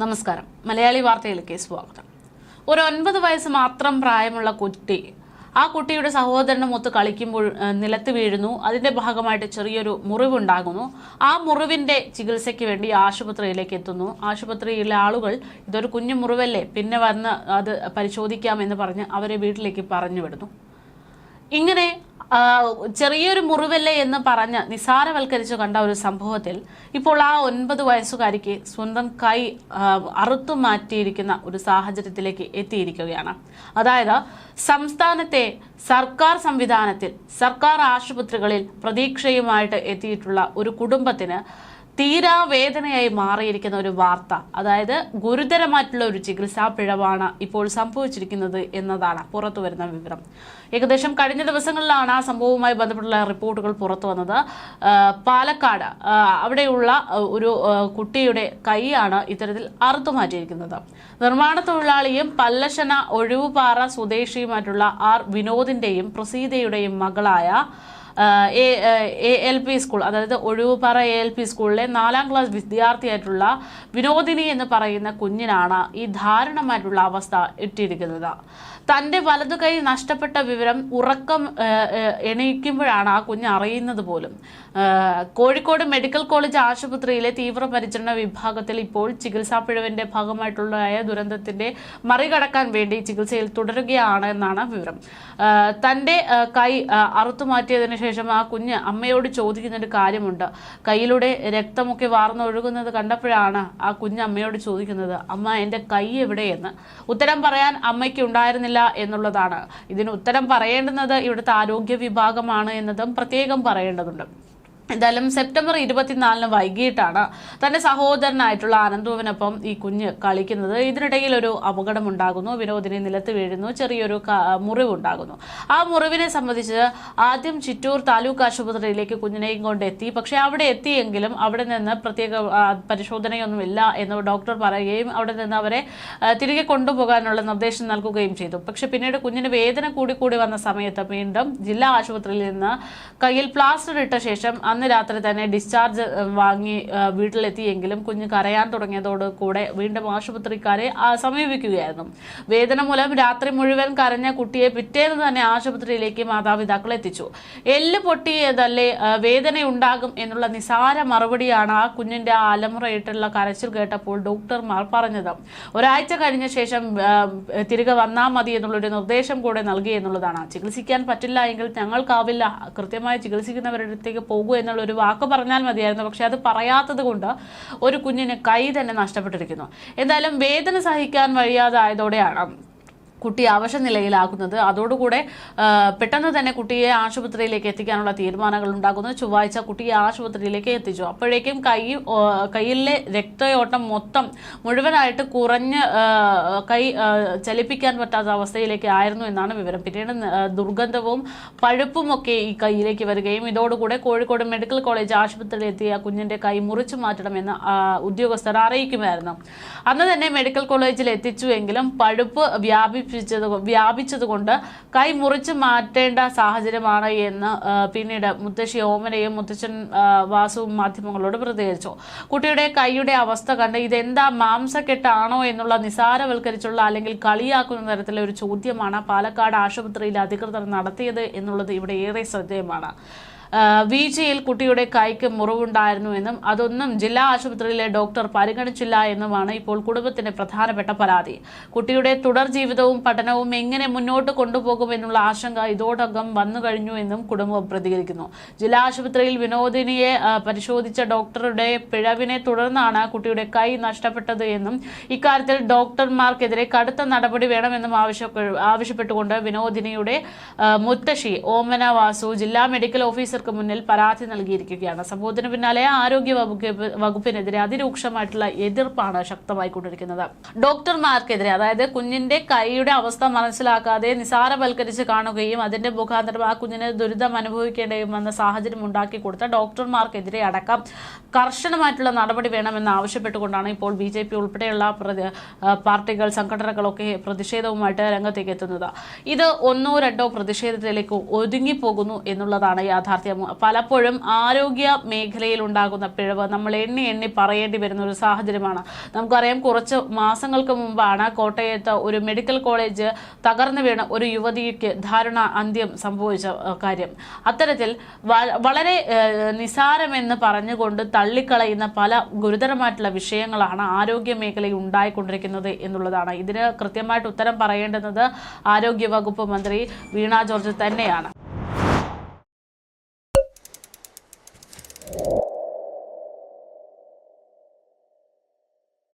നമസ്കാരം. മലയാളി വാർത്തയിലേക്ക് സ്വാഗതം. ഒരു ഒൻപത് വയസ്സ് മാത്രം പ്രായമുള്ള കുട്ടി ആ കുട്ടിയുടെ സഹോദരനുമൊത്ത് കളിക്കുമ്പോൾ നിലത്ത് വീഴുന്നു. അതിന്റെ ഭാഗമായിട്ട് ചെറിയൊരു മുറിവുണ്ടാകുന്നു. ആ മുറിവിന്റെ ചികിത്സയ്ക്ക് വേണ്ടി ആശുപത്രിയിലേക്ക് എത്തുന്നു. ആശുപത്രിയിലെ ആളുകൾ ഇതൊരു കുഞ്ഞു മുറിവല്ലേ പിന്നെ വന്ന് അത് പരിശോധിക്കാമെന്ന് പറഞ്ഞ് അവരെ വീട്ടിലേക്ക് പറഞ്ഞു വിടുന്നു. ഇങ്ങനെ ചെറിയൊരു മുറിവല്ലേ എന്ന് പറഞ്ഞ് നിസാരവൽക്കരിച്ചു കണ്ട ഒരു സംഭവത്തിൽ ഇപ്പോൾ ആ ഒൻപത് വയസ്സുകാരിക്ക് സ്വന്തം കൈ അറുത്തു മാറ്റിയിരിക്കുന്ന ഒരു സാഹചര്യത്തിലേക്ക് എത്തിയിരിക്കുകയാണ്. അതായത് സംസ്ഥാനത്തെ സർക്കാർ സംവിധാനത്തിൽ സർക്കാർ ആശുപത്രികളിൽ പ്രതീക്ഷയുമായിട്ട് എത്തിയിട്ടുള്ള ഒരു കുടുംബത്തിന് തീരാ വേദനയായി മാറിയിരിക്കുന്ന ഒരു വാർത്ത അതായത് ഗുരുതരമായിട്ടുള്ള ഒരു ചികിത്സാ പിഴവാണ് ഇപ്പോൾ സംഭവിച്ചിരിക്കുന്നത് എന്നതാണ് പുറത്തു വരുന്ന വിവരം. ഏകദേശം കഴിഞ്ഞ ദിവസങ്ങളിലാണ് ആ സംഭവവുമായി ബന്ധപ്പെട്ടുള്ള റിപ്പോർട്ടുകൾ പുറത്തു വന്നത്. പാലക്കാട് അവിടെയുള്ള ഒരു കുട്ടിയുടെ കൈയാണ് ഇത്തരത്തിൽ അറുത്തു മാറ്റിയിരിക്കുന്നത്. നിർമ്മാണ തൊഴിലാളിയും പല്ലശന ഒഴിവുപാറ സ്വദേശിയുമായിട്ടുള്ള ആർ വിനോദിന്റെയും പ്രസീതയുടെയും മകളായ എ എൽ പി സ്കൂൾ അതായത് ഒഴിവുപാറ എ എൽ പി സ്കൂളിലെ നാലാം ക്ലാസ് വിദ്യാർത്ഥിയായിട്ടുള്ള വിനോദിനി എന്ന് പറയുന്ന കുഞ്ഞിനാണ് ഈ ദാരുണമായിട്ടുള്ള അവസ്ഥ ഇട്ടിരിക്കുന്നത്. തന്റെ വലതു കൈ നഷ്ടപ്പെട്ട വിവരം ഉറക്കം എണീക്കുമ്പോഴാണ് ആ കുഞ്ഞ് അറിയുന്നത് പോലും. കോഴിക്കോട് മെഡിക്കൽ കോളേജ് ആശുപത്രിയിലെ തീവ്രപരിചരണ വിഭാഗത്തിൽ ഇപ്പോൾ ചികിത്സാ പിഴവിന്റെ ഭാഗമായിട്ടുള്ളതായ ദുരന്തത്തിന്റെ മറികടക്കാൻ വേണ്ടി ചികിത്സയിൽ തുടരുകയാണ് എന്നാണ് വിവരം. തന്റെ കൈ ആ, അറുത്തു മാറ്റിയതിനു ശേഷം ആ കുഞ്ഞ് അമ്മയോട് ചോദിക്കുന്ന ഒരു കാര്യമുണ്ട്. കയ്യിലൂടെ രക്തമൊക്കെ വാർന്നൊഴുകുന്നത് കണ്ടപ്പോഴാണ് ആ കുഞ്ഞ് അമ്മയോട് ചോദിക്കുന്നത് അമ്മ എന്റെ കൈ എവിടെയെന്ന്? ഉത്തരം പറയാൻ അമ്മയ്ക്ക് ഉണ്ടായിരുന്നില്ല എന്നുള്ളതാണ്. ഇതിന് ഉത്തരം പറയേണ്ടുന്നത് ഇവിടുത്തെ ആരോഗ്യ വിഭാഗമാണ് എന്നതും പ്രത്യേകം പറയേണ്ടതുണ്ട്. എന്തായാലും സെപ്റ്റംബർ ഇരുപത്തിനാലിന് വൈകിട്ടാണ് തന്റെ സഹോദരനായിട്ടുള്ള ആനന്ദുവിനൊപ്പം ഈ കുഞ്ഞ് കളിക്കുന്നത്. ഇതിനിടയിൽ ഒരു അപകടം ഉണ്ടാകുന്നു വിനോദിനെ നിലത്ത് വീഴുന്നു. ചെറിയൊരു മുറിവുണ്ടാകുന്നു. ആ മുറിവിനെ സംബന്ധിച്ച് ആദ്യം ചിറ്റൂർ താലൂക്ക് ആശുപത്രിയിലേക്ക് കുഞ്ഞിനെയും കൊണ്ട് എത്തി. പക്ഷെ അവിടെ എത്തിയെങ്കിലും അവിടെ നിന്ന് പ്രത്യേക പരിശോധനയൊന്നും പരിശോധനയൊന്നുമില്ല എന്ന് ഡോക്ടർ പറയുകയും അവിടെ നിന്ന് അവരെ തിരികെ കൊണ്ടുപോകാനുള്ള നിർദ്ദേശം നൽകുകയും ചെയ്തു. പക്ഷെ പിന്നീട് കുഞ്ഞിന് വേദന കൂടി കൂടി വന്ന സമയത്ത് വീണ്ടും ജില്ലാ ആശുപത്രിയിൽ നിന്ന് കയ്യിൽ പ്ലാസ്റ്റർ ഇട്ട ശേഷം അന്ന് രാത്രി തന്നെ ഡിസ്ചാർജ് വാങ്ങി വീട്ടിലെത്തിയെങ്കിലും കുഞ്ഞ് കരയാൻ തുടങ്ങിയതോട് കൂടെ വീണ്ടും ആശുപത്രിക്കാരെ സമീപിക്കുകയായിരുന്നു. വേദന മൂലം രാത്രി മുഴുവൻ കരഞ്ഞ കുട്ടിയെ പിറ്റേന്ന് തന്നെ ആശുപത്രിയിലേക്ക് മാതാപിതാക്കൾ എത്തിച്ചു. എല്ല് പൊട്ടിയതല്ലേ വേദനയുണ്ടാകും എന്നുള്ള നിസാര മറുപടിയാണ് ആ കുഞ്ഞിന്റെ അലമുറയിട്ടുള്ള കരച്ചിൽ കേട്ടപ്പോൾ ഡോക്ടർമാർ പറഞ്ഞത്. ഒരാഴ്ച കഴിഞ്ഞ ശേഷം തിരികെ വന്നാൽ മതി എന്നുള്ളൊരു നിർദ്ദേശം കൂടെ നൽകി എന്നുള്ളതാണ്. ചികിത്സിക്കാൻ പറ്റില്ല എങ്കിൽ ഞങ്ങൾക്കാവില്ല. കൃത്യമായി ചികിത്സിക്കുന്നവരുടെ അടുത്തേക്ക് പോകൂ എന്നുള്ള ഒരു വാക്ക് പറഞ്ഞാൽ മതിയായിരുന്നു. പക്ഷെ അത് പറയാത്തത് കൊണ്ട് ഒരു കുഞ്ഞിന് കൈ തന്നെ നഷ്ടപ്പെട്ടിരിക്കുന്നു. എന്തായാലും വേദന സഹിക്കാൻ വയ്യാതായതോടെയാണ് കുട്ടി അവശ നിലയിലാക്കുന്നത് അതോടുകൂടെ പെട്ടെന്ന് തന്നെ കുട്ടിയെ ആശുപത്രിയിലേക്ക് എത്തിക്കാനുള്ള തീരുമാനങ്ങൾ ഉണ്ടാക്കുന്നത് ചൊവ്വാഴ്ച കുട്ടിയെ ആശുപത്രിയിലേക്ക് എത്തിച്ചു. അപ്പോഴേക്കും കൈ കയ്യിലെ രക്തയോട്ടം മൊത്തം മുഴുവനായിട്ട് കുറഞ്ഞ് കൈ ചലിപ്പിക്കാൻ പറ്റാത്ത അവസ്ഥയിലേക്ക് ആയിരുന്നു എന്നാണ് വിവരം. പിന്നീട് ദുർഗന്ധവും പഴുപ്പും ദുർഗന്ധവും പഴുപ്പുമൊക്കെ ഈ കൈയിലേക്ക് വരികയും ഇതോടുകൂടെ കോഴിക്കോട് മെഡിക്കൽ കോളേജ് ആശുപത്രിയിൽ എത്തിയ കുഞ്ഞിന്റെ കൈ മുറിച്ചു മാറ്റണമെന്ന് ഉദ്യോഗസ്ഥർ അറിയിക്കുമായിരുന്നു. അന്ന് തന്നെ മെഡിക്കൽ കോളേജിൽ എത്തിച്ചുവെങ്കിലും പഴുപ്പ് വ്യാപിപ്പിച്ചത് വ്യാപിച്ചതുകൊണ്ട് കൈ മുറിച്ച് മാറ്റേണ്ട സാഹചര്യമാണ് എന്ന് പിന്നീട് മുത്തശ്ശി ഓമനയും മുത്തച്ഛൻ വാസുവും മാധ്യമങ്ങളോട് പ്രതികരിച്ചു. കുട്ടിയുടെ കൈയുടെ അവസ്ഥ കണ്ട് ഇതെന്താ മാംസക്കെട്ടാണോ എന്നുള്ള നിസാരവൽക്കരിച്ചുള്ള അല്ലെങ്കിൽ കളിയാക്കുന്ന തരത്തിലെ ഒരു ചോദ്യമാണ് പാലക്കാട് ആശുപത്രിയിൽ അധികൃതർ നടത്തിയത് എന്നുള്ളത് ഇവിടെ ഏറെ ശ്രദ്ധേയമാണ്. വീഴ്ചയിൽ കുട്ടിയുടെ കൈക്ക് മുറിവുണ്ടായിരുന്നുവെന്നും അതൊന്നും ജില്ലാ ആശുപത്രിയിലെ ഡോക്ടർ പരിഗണിച്ചില്ല എന്നുമാണ് ഇപ്പോൾ കുടുംബത്തിന്റെ പ്രധാനപ്പെട്ട പരാതി. കുട്ടിയുടെ തുടർ ജീവിതവും പഠനവും എങ്ങനെ മുന്നോട്ട് കൊണ്ടുപോകുമെന്നുള്ള ആശങ്ക ഇതോടകം വന്നു കഴിഞ്ഞു എന്നും കുടുംബം പ്രതികരിക്കുന്നു. ജില്ലാ ആശുപത്രിയിൽ വിനോദിനിയെ പരിശോധിച്ച ഡോക്ടറുടെ പിഴവിനെ തുടർന്നാണ് കുട്ടിയുടെ കൈ നഷ്ടപ്പെട്ടത് എന്നും ഇക്കാര്യത്തിൽ ഡോക്ടർമാർക്കെതിരെ കടുത്ത നടപടി വേണമെന്നും ആവശ്യപ്പെ- ആവശ്യപ്പെട്ടുകൊണ്ട് വിനോദിനിയുടെ മുത്തശ്ശി ഓമന വാസു ജില്ലാ മെഡിക്കൽ ഓഫീസർക്ക് മുന്നിൽ പരാതി നൽകിയിരിക്കുകയാണ്. സംഭവത്തിന് പിന്നാലെ ആരോഗ്യ വകുപ്പ് വകുപ്പിനെതിരെ അതിരൂക്ഷമായിട്ടുള്ള എതിർപ്പാണ് ശക്തമായി ശക്തമായിക്കൊണ്ടിരിക്കുന്നത് ഡോക്ടർമാർക്കെതിരെ അതായത് കുഞ്ഞിന്റെ കൈയുടെ അവസ്ഥ മനസ്സിലാക്കാതെ നിസാരവൽക്കരിച്ച് കാണുകയും അതിന്റെ മുഖാന്തരം ആ കുഞ്ഞിനെ ദുരിതം അനുഭവിക്കേണ്ടിയും വന്ന സാഹചര്യം ഉണ്ടാക്കി കൊടുത്ത ഡോക്ടർമാർക്കെതിരെ അടക്കം കർശനമായിട്ടുള്ള നടപടി വേണമെന്ന് ആവശ്യപ്പെട്ടുകൊണ്ടാണ് ഇപ്പോൾ ബി ജെ പി ഉൾപ്പെടെയുള്ള പാർട്ടികൾ സംഘടനകളൊക്കെ പ്രതിഷേധവുമായിട്ട് രംഗത്തേക്ക് എത്തുന്നത്. ഇത് ഒന്നോ രണ്ടോ പ്രതിഷേധത്തിലേക്ക് ഒതുങ്ങിപ്പോകുന്നു എന്നുള്ളതാണ് യാഥാർത്ഥ്യം. യാഥാർത്ഥ്യം പലപ്പോഴും ആരോഗ്യ മേഖലയിൽ ഉണ്ടാകുന്ന പിഴവ്. നമ്മൾ എണ്ണി എണ്ണി പറയേണ്ടി വരുന്ന ഒരു സാഹചര്യമാണ്. നമുക്കറിയാം കുറച്ച് മാസങ്ങൾക്ക് മുമ്പാണ് കോട്ടയത്ത് ഒരു മെഡിക്കൽ കോളേജ് തകർന്നു വീണ ഒരു യുവതിക്ക് ധാരണ അന്ത്യം സംഭവിച്ച കാര്യം. അത്തരത്തിൽ വളരെ നിസാരമെന്ന് പറഞ്ഞുകൊണ്ട് തള്ളിക്കളയുന്ന പല ഗുരുതരമായിട്ടുള്ള വിഷയങ്ങളാണ് ആരോഗ്യ മേഖലയിൽ ഉണ്ടായിക്കൊണ്ടിരിക്കുന്നത് എന്നുള്ളതാണ്. ഇതിന് കൃത്യമായിട്ട് ഉത്തരം പറയേണ്ടുന്നത് ആരോഗ്യ വകുപ്പ് മന്ത്രി വീണ ജോർജ് തന്നെയാണ്.